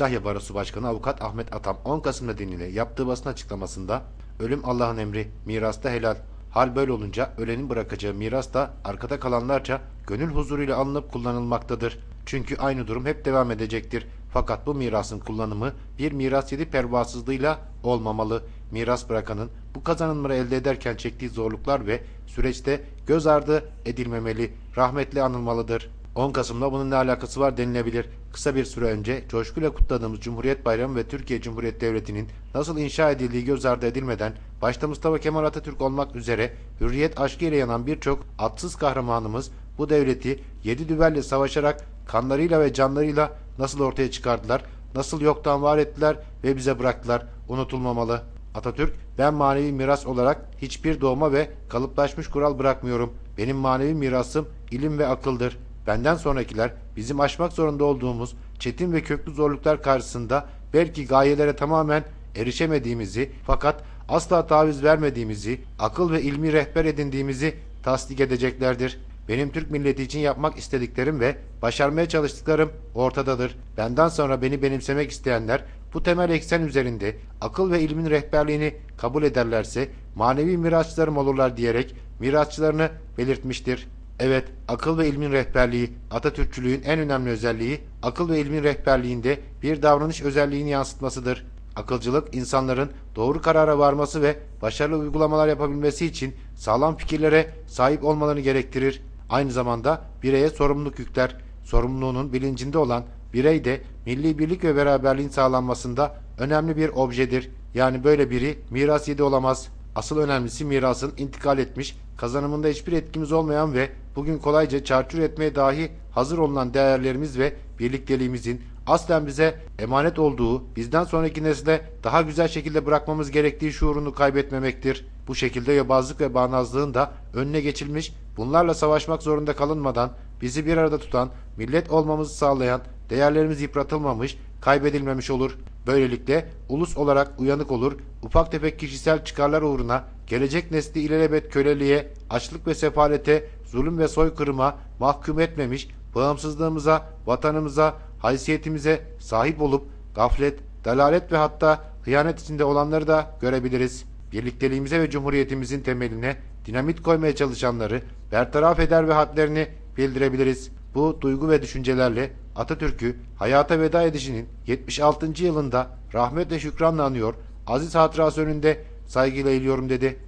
Kütahya Barosu Başkanı Avukat Ahmet Atam 10 Kasım nedeniyle yaptığı basın açıklamasında ölüm Allah'ın emri, mirasta helal. Hal böyle olunca ölenin bırakacağı miras da arkada kalanlarca gönül huzuruyla alınıp kullanılmaktadır. Çünkü aynı durum hep devam edecektir. Fakat bu mirasın kullanımı bir miras yedi pervasızlığıyla olmamalı. Miras bırakanın bu kazanımları elde ederken çektiği zorluklar ve süreçte göz ardı edilmemeli, rahmetli anılmalıdır. 10 Kasım'da bunun ne alakası var denilebilir. Kısa bir süre önce coşkuyla kutladığımız Cumhuriyet Bayramı ve Türkiye Cumhuriyeti Devleti'nin nasıl inşa edildiği göz ardı edilmeden başta Mustafa Kemal Atatürk olmak üzere hürriyet aşkı ile yanan birçok atsız kahramanımız bu devleti yedi düvelle savaşarak kanlarıyla ve canlarıyla nasıl ortaya çıkardılar, nasıl yoktan var ettiler ve bize bıraktılar unutulmamalı. Atatürk ben manevi miras olarak hiçbir doğma ve kalıplaşmış kural bırakmıyorum. Benim manevi mirasım ilim ve akıldır. Benden sonrakiler bizim aşmak zorunda olduğumuz çetin ve köklü zorluklar karşısında belki gayelere tamamen erişemediğimizi fakat asla taviz vermediğimizi, akıl ve ilmi rehber edindiğimizi tasdik edeceklerdir. Benim Türk milleti için yapmak istediklerim ve başarmaya çalıştıklarım ortadadır. Benden sonra beni benimsemek isteyenler bu temel eksen üzerinde akıl ve ilmin rehberliğini kabul ederlerse manevi mirasçılarım olurlar diyerek mirasçılarını belirtmiştir. Evet, akıl ve ilmin rehberliği, Atatürkçülüğün en önemli özelliği, akıl ve ilmin rehberliğinde bir davranış özelliğini yansıtmasıdır. Akılcılık, insanların doğru karara varması ve başarılı uygulamalar yapabilmesi için sağlam fikirlere sahip olmalarını gerektirir. Aynı zamanda bireye sorumluluk yükler. Sorumluluğunun bilincinde olan birey de milli birlik ve beraberliğin sağlanmasında önemli bir objedir. Yani böyle biri miras yedi olamaz. Asıl önemlisi mirasın intikal etmiş, kazanımında hiçbir etkimiz olmayan ve bugün kolayca çarçur etmeye dahi hazır olunan değerlerimiz ve birlikteliğimizin aslen bize emanet olduğu, bizden sonraki nesle daha güzel şekilde bırakmamız gerektiği şuurunu kaybetmemektir. Bu şekilde yobazlık ve bağnazlığın da önüne geçilmiş, bunlarla savaşmak zorunda kalınmadan bizi bir arada tutan, millet olmamızı sağlayan, değerlerimiz yıpratılmamış, kaybedilmemiş olur. Böylelikle ulus olarak uyanık olur, ufak tefek kişisel çıkarlar uğruna gelecek nesli ilelebet köleliğe, açlık ve sefalete, zulüm ve soykırıma mahkum etmemiş, bağımsızlığımıza, vatanımıza, haysiyetimize sahip olup gaflet, dalalet ve hatta hıyanet içinde olanları da görebiliriz. Birlikteliğimize ve cumhuriyetimizin temeline dinamit koymaya çalışanları bertaraf eder ve hadlerini bildirebiliriz. Bu duygu ve düşüncelerle Atatürk'ü hayata veda edişinin 76. yılında rahmet ve şükranla anıyor, aziz hatırası önünde saygıyla eğiliyorum dedi.